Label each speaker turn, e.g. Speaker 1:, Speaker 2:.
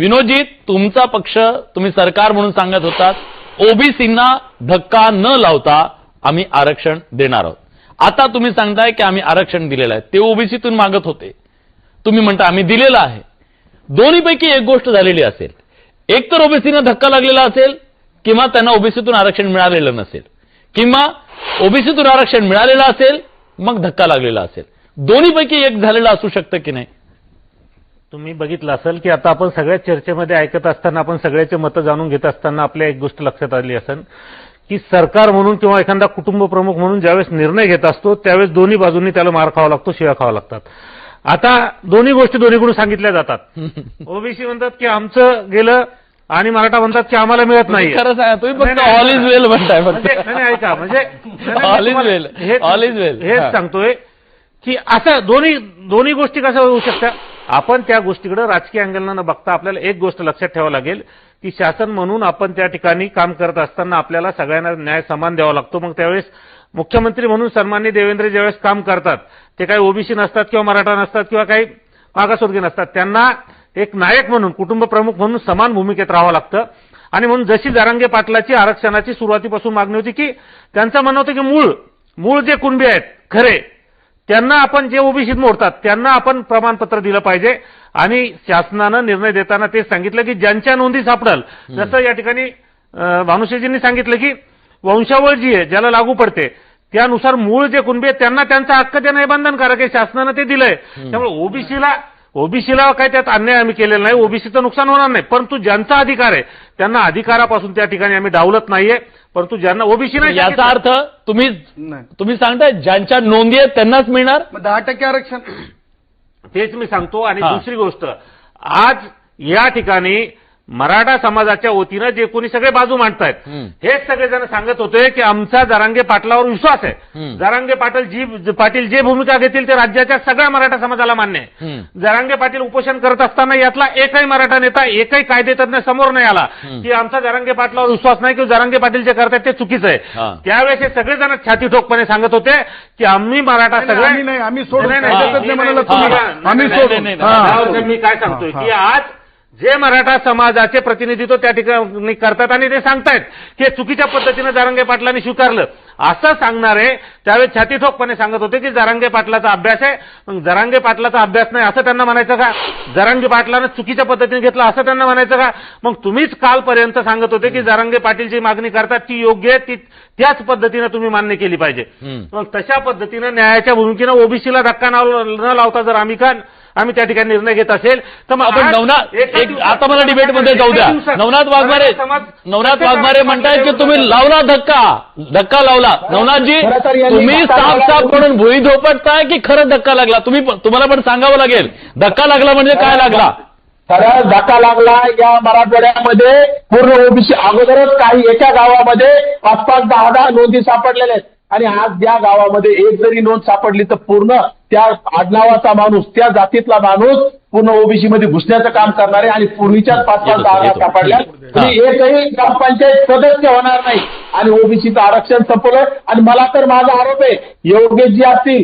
Speaker 1: विनोदजी तुमचा पक्ष तुम्ही सरकार म्हणून सांगत होतात ओबीसींना धक्का न लावता आम्ही आरक्षण देणार आहोत. आता तुम्ही सांगताय की आम्ही आरक्षण दिलेलं आहे. ते ओबीसीतून मागत होते. तुम्ही म्हणता आम्ही दिलेलं आहे. दोन्हीपैकी एक गोष्ट झालेली असेल. एक तर ओबीसीना धक्का लागलेला असेल किंवा त्यांना ओबीसीतून आरक्षण मिळालेलं नसेल. किंवा ओबीसीतून आरक्षण मिळालेलं असेल मग धक्का लागलेला असेल. दोन्हीपैकी एक झालेलं असू शकतं की नाही?
Speaker 2: तुम्ही बघितलं असेल की आता आपण सगळ्या चर्चेमध्ये ऐकत असताना आपण सगळ्याचे मतं जाणून घेत असताना आपल्या एक गोष्ट लक्षात आली असेल की सरकार म्हणून किंवा एखादा कुटुंब प्रमुख म्हणून ज्यावेळेस निर्णय घेत असतो त्यावेळेस दोन्ही बाजूंनी त्याला मार खावा लागतो शिव्या खावा लागतात. आता दोन्ही गोष्टी दोन्हीकडून सांगितल्या जातात. ओबीसी म्हणतात की आमचं गेलं आणि मराठा म्हणतात की आम्हाला मिळत नाही
Speaker 1: ऑल इज वेल म्हणताय
Speaker 2: म्हणजे ऐका म्हणजे
Speaker 1: हा.
Speaker 2: सांगतोय की असं दोन्ही दोन्ही गोष्टी कशा होऊ शकतात? आपण त्या गोष्टीकडे राजकीय अँगलनं न बघता आपल्याला एक गोष्ट लक्षात ठेवावं लागेल की शासन म्हणून आपण त्या ठिकाणी काम करत असताना आपल्याला सगळ्यांना न्याय समान द्यावा लागतो. मग त्यावेळेस मुख्यमंत्री म्हणून सन्मान्य देवेंद्र ज्यावेळेस काम करतात ते काही ओबीसी नसतात किंवा मराठा नसतात किंवा काही मागासवर्गीय नसतात त्यांना एक नायक म्हणून कुटुंब प्रमुख म्हणून समान भूमिकेत राहावं लागतं. आणि म्हणून जशी जारांगे पाटलाची आरक्षणाची सुरुवातीपासून मागणी होती की त्यांचं म्हणणं होतं की मूळ मूळ जे कुणबी आहेत खरे त्यांना आपण जे ओबीसीत मोडतात त्यांना आपण प्रमाणपत्र दिलं पाहिजे. आणि शासनानं निर्णय देताना तेच सांगितलं की ज्यांच्या नोंदी सापडल जसं या ठिकाणी भानुशेजींनी सांगितलं की वंशावळ जी आहे ज्याला लागू पडते त्यानुसार मूळ जे कुणबी आहेत त्यांना त्यांचा हक्क देणं हे बंधनकारक आहे शासनानं ते दिलंय. त्यामुळे ओबीसीला ओबीसीला काय त्यात अन्याय आम्ही केलेला नाही ओबीसीचं नुकसान होणार नाही. परंतु ज्यांचा अधिकार आहे त्यांना अधिकारापासून त्या ठिकाणी आम्ही डावलत नाहीये. परंतु ज्यांना ओबीसी नाही
Speaker 1: याचा अर्थ तुम्ही तुम्ही सांगताय ज्यांच्या नोंदी आहेत त्यांनाच मिळणार?
Speaker 3: दहा टक्के आरक्षण.
Speaker 2: तेच मी सांगतो. आणि. दुसरी गोष्ट आज या ठिकाणी मराठा समाजाच्या वतीनं जे कोणी सगळे बाजू मांडतायत. हेच सगळेजण सांगत होते की आमचा जरांगे पाटलावर विश्वास आहे. जरांगे पाटील जी पाटील जे भूमिका घेतील ते राज्याच्या सगळ्या मराठा समाजाला मान्य आहे. जरांगे पाटील उपोषण करत असताना यातला एकही मराठा नेता एकही कायदेतज्ञ समोर नाही आला. की आमचा जरांगे पाटलावर विश्वास नाही की जरांगे पाटील जे करतायत ते चुकीचं
Speaker 1: हा.
Speaker 2: आहे त्यावेळेस हे सगळेजण छाती ठोकपणे सांगत होते की आम्ही मराठा
Speaker 3: नाही,
Speaker 2: सगळे
Speaker 3: आम्ही नाही, आम्ही सोडून
Speaker 2: नाही, मी काय सांगतोय की. आज जे मराठा समाजाचे प्रतिनिधित्व त्या ठिकाणी करतात आणि ते सांगतायत की हे चुकीच्या पद्धतीने जारंगे पाटलांनी स्वीकारलं. असं सांगणारे त्यावेळेस छातीठोकपणे सांगत होते की जरांगे पाटलाचा अभ्यास आहे. मग जरांगे पाटलाचा अभ्यास नाही असं त्यांना म्हणायचं का? जरांगे पाटलानं चुकीच्या पद्धतीने घेतलं असं त्यांना म्हणायचं का? मग तुम्हीच कालपर्यंत सांगत होते की जरांगे पाटील जी मागणी करतात ती योग्य आहे ती त्याच पद्धतीने तुम्ही मान्य केली पाहिजे. मग तशा पद्धतीनं न्यायाच्या भूमिकेनं ओबीसीला धक्का न लावता जर आम्ही का आम्ही त्या ठिकाणी निर्णय घेत असेल तर मग
Speaker 1: आपण
Speaker 2: आज
Speaker 1: नवनाथ
Speaker 2: एका
Speaker 1: एक
Speaker 2: दिवसात-
Speaker 1: आता मला डिबेटमध्ये जाऊ द्या.
Speaker 2: एका दिवसात
Speaker 1: नवनाथ वाघमारे
Speaker 2: मराठा समाज-
Speaker 1: नवनाथ वाघमारे म्हणतायत की तुम्ही लावला धक्का. धक्का लावला. नवनाथजी
Speaker 4: खरं तर यांनी
Speaker 1: तुम्ही
Speaker 4: धक्का
Speaker 1: साफ
Speaker 4: लावला.
Speaker 1: साफ
Speaker 4: म्हणून-
Speaker 1: भुई धोपटताय की खरं धक्का लागला? तुम्ही पण- तुम्हाला पण सांगावं लागेल. धक्का लागला म्हणजे काय लागला?
Speaker 4: खरं धक्का लागला या मराठवाड्यामध्ये. पूर्ण ओबीसी अगोदरच काही एका गावामध्ये पाच पाच दहा दहा नोंदी सापडलेल्या आहेत. आणि आज ज्या गावामध्ये एक जरी नोंद सापडली तर पूर्ण त्या आडनावाचा माणूस त्या जातीतला माणूस पूर्ण ओबीसी मध्ये घुसण्याचं काम करणारे आणि पूर्वीच्याच पाच पाच
Speaker 1: येतो.
Speaker 4: सापडल्या. तुम्ही एकही ग्रामपंचायत सदस्य होणार नाही. आणि ओबीसीचं आरक्षण संपवलं आणि मला तर माझा आरोप आहे योगेश जी असतील